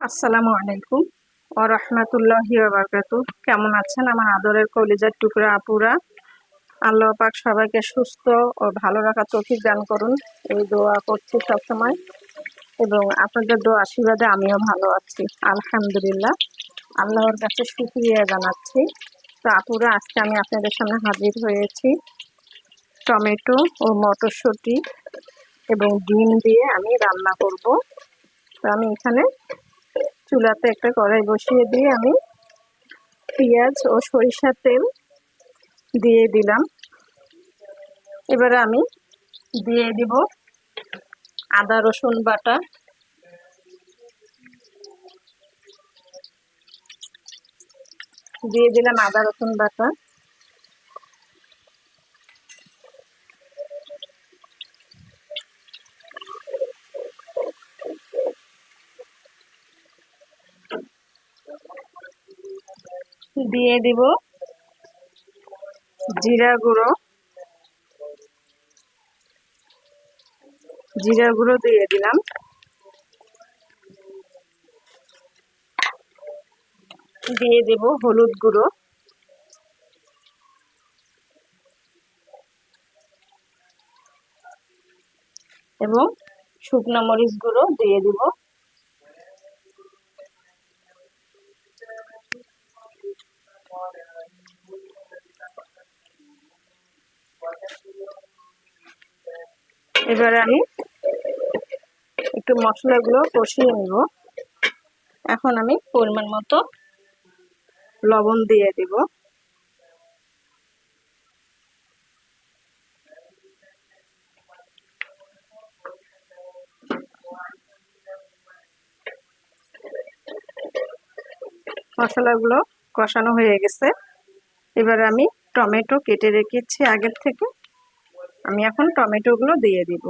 আসসালামু আলাইকুম। ও রহমতুল্লাহি বারকাতু কেমন আছেন আমার আদরের কলিজার টুকরা আপুরা? আল্লাহ পাক সবাইকে সুস্থ ও ভালো রাখা তৌফিক দান করুন। এই দোয়া করছি সবসময়। এবং আপনাদের দোয়া আশীর্বাদে আমিও ভালো আছি। আলহামদুলিল্লাহ। আল্লাহর কাছে শুক্রিয়া জানাচ্ছি। তো আপুরা, আজকে আমি আপনাদের সামনে হাজির হয়েছি টমেটো ও মটরশুঁটি এবং ডিম দিয়ে আমি রান্না করব। তো আমি এখানে চুলাতে একটা কড়াই বসিয়ে দিয়ে আমি পেঁয়াজ ও সরিষার তেল দিয়ে দিলাম। এবারে আমি দিয়ে দিব আদা, রসুন বাটা। দিয়ে দিলাম আদা, রসুন বাটা। দিয়ে দিব জিরা গুঁড়ো। জিরা গুঁড়ো দিয়ে দিলাম। দিয়ে দেব হলুদ গুঁড়ো। এবং শুকনো মরিচ গুঁড়ো দিয়ে দিব। এবারে আমি একটু মশলাগুলো কষিয়ে নিব। এখন আমি পরিমাণ মতো লবণ দিয়ে দিব। মশলাগুলো কষানো হয়ে গেছে। এবার আমি টমেটো কেটে রেখেছি আগের থেকে। আমি এখন টমেটোগুলো দিয়ে দিব।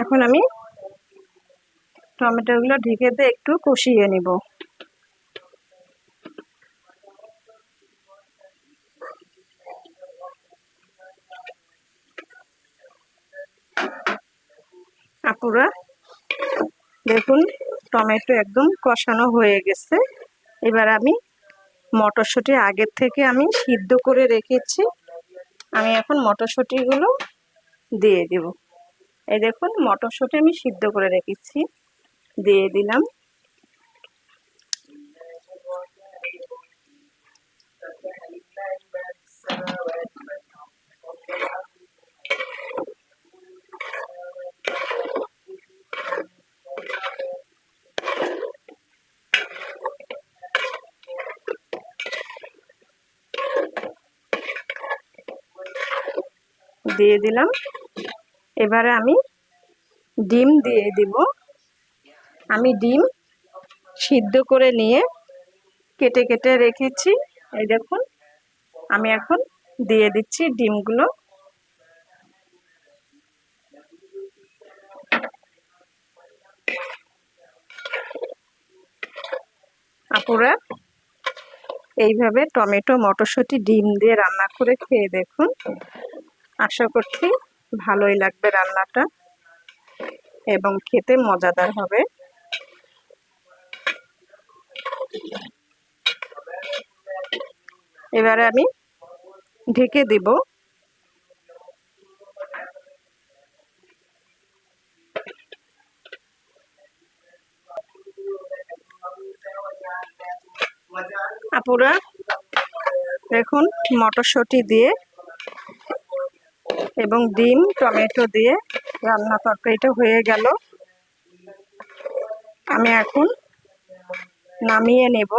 এখন আমি টমেটোগুলো ঢেকে দিয়ে একটু কষিয়ে নিব। আপুরা দেখুন, টমেটো একদম কষানো হয়ে গেছে। এবার আমি মটরশুঁটি আগের থেকে আমি সিদ্ধ করে রেখেছি। আমি এখন মটরশুঁটিগুলো দিয়ে দেব। এই দেখুন, মটরশুঁটি আমি সিদ্ধ করে রেখেছি। দিয়ে দিলাম। দিয়ে দিলাম। এবারে আমি ডিম দিয়ে দিব। আমি ডিম সিদ্ধ করে নিয়ে কেটে কেটে রেখেছি। এই দেখুন, আমি এখন দিয়ে দিচ্ছি ডিমগুলো। আপুরা, এইভাবে টমেটো, মটরশুঁটি ডিম দিয়ে রান্না করে খেয়ে দেখুন। আশা করছি ভালোই লাগবে রান্নাটা এবং খেতে মজাদার হবে। এবারে আমি ঢেকে দিব। আপুরা, দেখুন মটরশুঁটি দিয়ে এবং ডিম, টমেটো দিয়ে রান্না তরকারিটা হয়ে গেল। আমি এখন নামিয়ে নেব।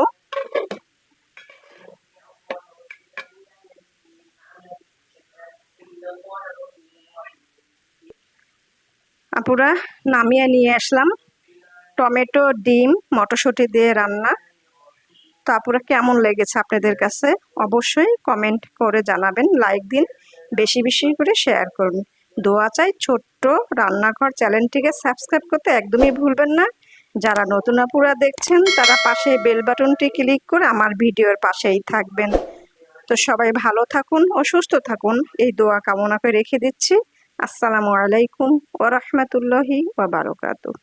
আপুরা, নামিয়ে নিয়ে আসলাম। টমেটো, ডিম, মটরশুঁটি দিয়ে রান্না। তো আপুরা কেমন লেগেছে আপনাদের কাছে? অবশ্যই কমেন্ট করে জানাবেন, লাইক দিন। বেশি বেশি করে শেয়ার করুন। দোয়া চাই ছোট্ট রান্নাঘর চ্যানেলটিকে সাবস্ক্রাইব করতে একদমই ভুলবেন না। যারা নতুন আপুরা দেখছেন, তারা পাশে বেল বাটনটি ক্লিক করে আমার ভিডিওর পাশেই থাকবেন। তো সবাই ভালো থাকুন ও সুস্থ থাকুন, এই দোয়া কামনা করে রেখে দিচ্ছি। আসসালামু আলাইকুম ওরহমতুল্লাহি ওয়া বারাকাতুহু।